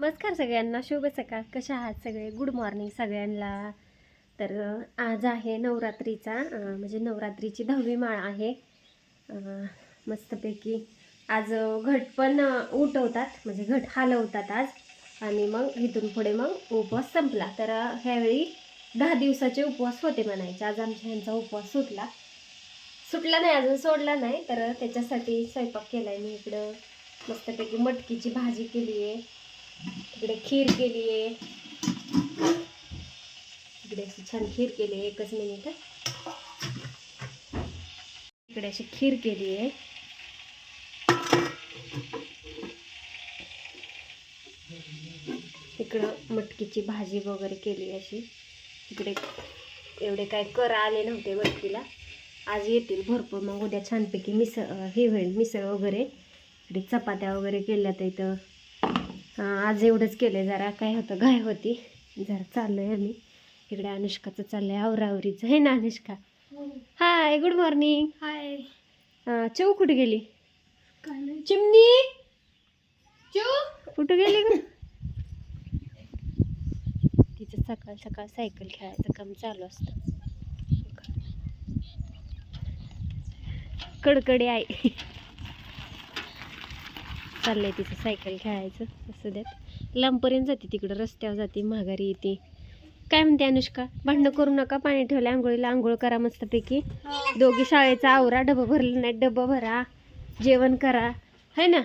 नमस्कार सगळ्यांना शुभ सकाळ. कशा आहात सगळे? गुड मॉर्निंग सगळ्यांना. तर आज आहे नवरात्रीचा म्हणजे नवरात्रीची दहावी माळ आहे. मस्तपैकी आज घट पण उठवतात म्हणजे घट हलवतात आज. आणि मग इथून पुढे मग उपवास संपला. तर ह्यावेळी दहा दिवसाचे उपवास होते म्हणायचे. आज आमच्या ह्यांचा उपवास सुटला. सुटला नाही अजून सोडला नाही. तर त्याच्यासाठी स्वयंपाक केला आहे मी इकडं. मस्तपैकी मटकीची भाजी केली आहे इकडे खीर केली आहे. इकडे अशी छान खीर केली आहे एकच मिनिट इकडे अशी खीर केली आहे. इकडं मटकीची भाजी वगैरे केली अशी. इकडे एवढे काय कर आले नव्हते मटकीला. आज येतील भरपूर. मग उद्या छानपैकी मिसळ हे होईल मिसळ वगैरे. इकडे चपात्या वगैरे केल्या तर इथं. आज एवढंच केलं जरा काय होतं घाय होती. जरा चाललोय आम्ही. इकडे अनुष्काचं चाललंय आवरावरीचं हे ना Anushka? Hi good morning hi चौ कुठे गेली? चिमणी? चू कुठं गेली ग? तिचं सकाळ सकाळ सायकल खेळायचं काम चालू असतं. कडकडे आहे चाललंय तिचं सायकल खेळायचं असू द्यात लांबपर्यंत जाते तिकडं रस्त्यावर जाते माघारी येते. काय म्हणते अनुष्का? भांडणं करू नका पाणी ठेवलं आंघोळीला आंघोळ करा मस्तपैकी. दोघी शाळेचा आवरा डबं भरलं नाही डबं भरा जेवण करा. है ना?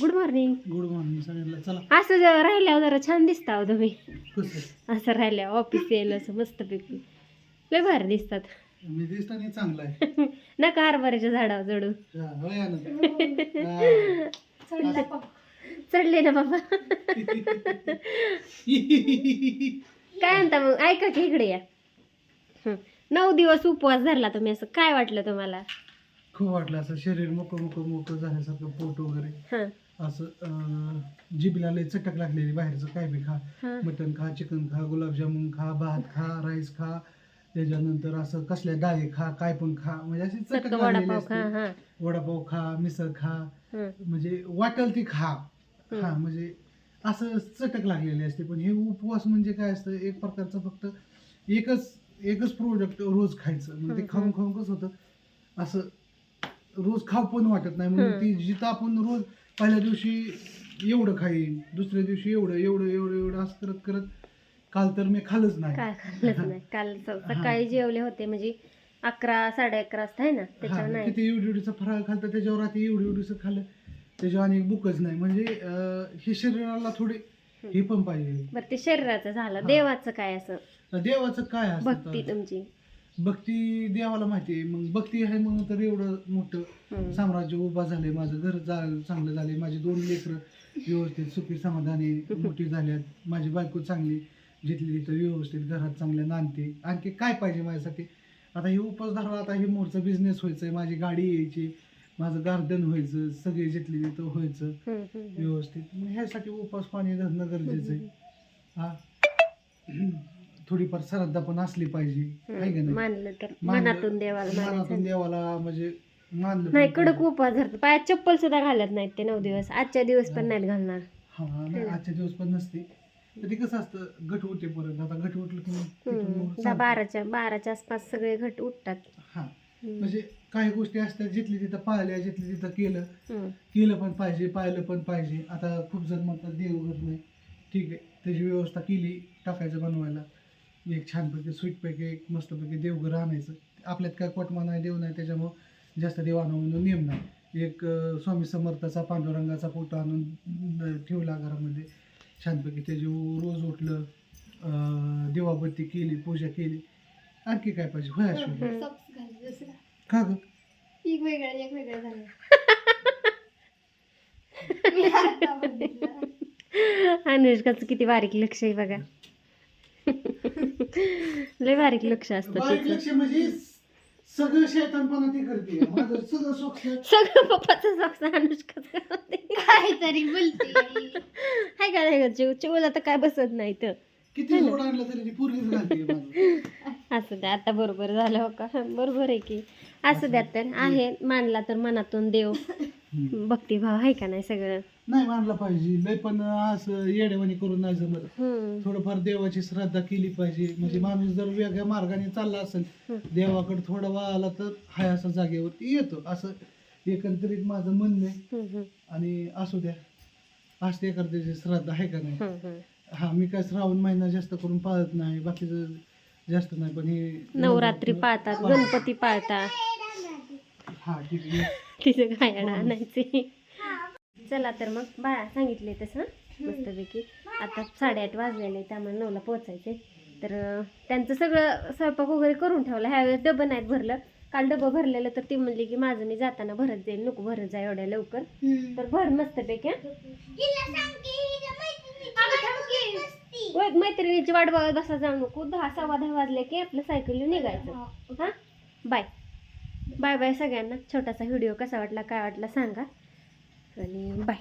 गुड मॉर्निंग गुड मॉर्निंग सगळ्यांना. चला. असं जर राहिल्यावर जरा छान दिसता तुम्ही. असं राहिल्यावर ऑफिस येईल असं मस्तपैकी. लय भारी दिसतात. मी दिसताना चांगला आहे. नका हरभऱ्याच्या झाडावर चढू. हा, होय. हा. चढला पप्पा चढले ना बाबा. काय म्हणता मग? ऐका की इकडे या. हं. नऊ दिवस उपवास धरला तुम्ही असं काय वाटलं तुम्हाला? खूप वाटलं असं शरीर मोकं मोकं मोकं झाल्यासारखं पोट वगैरे. हां. असं अं, जिभेला लय चटक लागलेली बाहेरचं काय बी खा. हां. मटण खा चिकन खा गुलाबजामुन खा भात खा राईस खा. त्याच्यानंतर असं कसल्या डाळी खा काय पण खा म्हणजे अशी चटक चटकं लागलेली वडापाव खा असते. हां वडापाव खा मिसळ खा हं. म्हणजे वाटेल ती खा हं. म्हणजे असं चटक लागलेली असते पण हे उपवास म्हणजे काय असतं एक प्रकारचं फक्त एकच एकच प्रोडक्ट रोज खायचं मग ते हं, खाऊन. खाऊन कसं होतं असं रोज खाऊ पण वाटत नाही म्हणून. ती जिथं आपण रोज पहिल्या दिवशी एवढं खाईन दुसऱ्या दिवशी एवढं एवढं एवढं एवढं असं करत करत काल तर मी खाल्लंच नाही. काय खाल्लंच नाही. काल स- सकाळी जेवले होते म्हणजे अकरा साडे अकरा वाजता आहे ना? त्याच्यावर हा, नाही. किती एवढी एवढीचं फराळ खाल्लं त्याच्यावर आता एवढी एवढीचं खाल्लं त्याच्यावर आणि बुकच नाही. म्हणजे अं, हे शरीराला थोडे हे पण पाहिजे. बरं ते शरीराचं झालं. हां. देवाचं काय असं? देवाचं काय असतं भक्ती तर? तुमची. भक्ती देवाला माहिती आहे. मग भक्ती आहे म्हणून तर एवढं मोठं. साम्राज्य उभा झालंय. माझं घर जा चांगलं झाले माझे दोन लेकरं व्यवस्थित सुखी समाधानी मोठी झाल्यात. माझी बायको चांगली. जिथली तिथं व्यवस्थित घरात चांगल्या नांदते. आणखी काय पाहिजे माझ्यासाठी? आता हे उपास धरला आता हे मोरचा बिझनेस व्हायचंय. माझी गाडी यायची माझं गार्डन व्हायचं सगळे जिथले तिथं व्हायचं. व्यवस्थित. मग ह्यासाठी उपास पाणी धरणं गरजेचं आहे. हा? थोडीफार श्रद्धा पण असली पाहिजे. आहे का नाही? मानलं तर. मानलं- मनातून देवाला मनातून मानायचं देवाला म्हणजे मानलं नाही पण कडक पाहिजे. उपवास धरतो पायात चप्पल सुद्धा घालत नाहीत ते नऊ दिवस. आजच्या दिवस पण. नाहीत घालणार. हा नाही हं. आजच्या दिवस पण नसते. तर ते कसं असतं? गट होते परत आता गट उठलं की मग तिथून. मग दहा चालतं. बाराच्या बाराच्या आसपास सगळे घट उठतात. हा. म्हणजे काही गोष्टी असतात जिथली तिथं पाहिल्या जिथली तिथं केलं. केलं पण पाहिजे पाहिलं पण पाहिजे. आता खूप जण म्हणतात देव घर नाही. ठीक आहे. त्याची व्यवस्था केली टाकायचं बनवायला. एक छानपैकी स्वीटपैकी एक मस्तपैकी देवघर आणायचं. आपल्यात काय कोटमा नाही देव नाही त्याच्यामुळं जास्त देव आणा म्हणून नियम नाही. एक अं, स्वामी समर्थाचा पांडुरंगाचा फोटो आणून अं, ठेवला घरामध्ये. छानपैकी त्याचे रोज उठलं अं, देवाबत्ती केली पूजा केली आणखी काय पाहिजे? होय अश्विनी? हं. सॉक्स घाल दुसरा का ग? एक वेगळं एक वेगळं झालं. मी आता बघितलं. अनुष्काचं किती बारीक लक्ष आहे बघा. लय बारीक लक्ष असतं बारीक तिचं. लक्ष म्हणजे सगळं शैतानपणा ती करते. माझं सगळं सोक्ष सगळं पप्पाचं सॉक्स अनुष्काचं. काहीतरी बोलते. हाय का नाही का चिव चिवला तर काय बसत नाही तर किती जोड आणलं तरी ती पूर्वीच घालते माझं असं द्या आता बरोबर झालं हो का? बरोबर आहे की. असं द्या तर. आहे. मानला तर मनातून देव. हम्म. भक्तिभाव आहे का नाही सगळं? नाही मानला पाहिजे. लय पण असं येडेवाणी करून नाही जमत. हम्म. थोडंफार देवाची श्रद्धा केली पाहिजे. म्हणजे माणूस जर वेगळ्या मार्गाने चालला असेल. देवाकडे थोडा वळाला तर हाय असं जागेवरती येतो. असं एकंदरीत माझं म्हणणं आहे. हम्म, आणि असू द्या. असते एखाद्याची श्रद्धा आहे का नाही? हम्म, हम्म. हा मी काय श्रावण महिना जास्त करून पाळत नाही बाकीचं जास्त नाही पण हे नवरात्री पाळतात गणपती पाळतात. हा ठीक आहे. तिचं गायड आणायचे? चला तर मग बाळा सांगितले तसं मस्तपैकी. आता साडेआठ वाजलेले त्यामुळे नऊला पोचायचे तर अं, त्यांचं सगळं स्वयंपाक वगैरे करून ठेवलं. ह्यावेळेस डबं नाहीत भरलं. काल डबं भरलेलं तर ती म्हणली की माझं मी जाताना भरत जाईल नको भरत जा एवढ्या लवकर. तर भर मस्तपैकी हं? होय, मैत्रिणीची वाट बघत बसा जाऊ नको. दहा सव्वा दहा वाजले की आपलं सायकल निघायचं. हां? बाय. बाय बाय सगळ्यांना. छोटासा व्हिडिओ कसा वाटला काय वाटला सांगा. आणि बाय.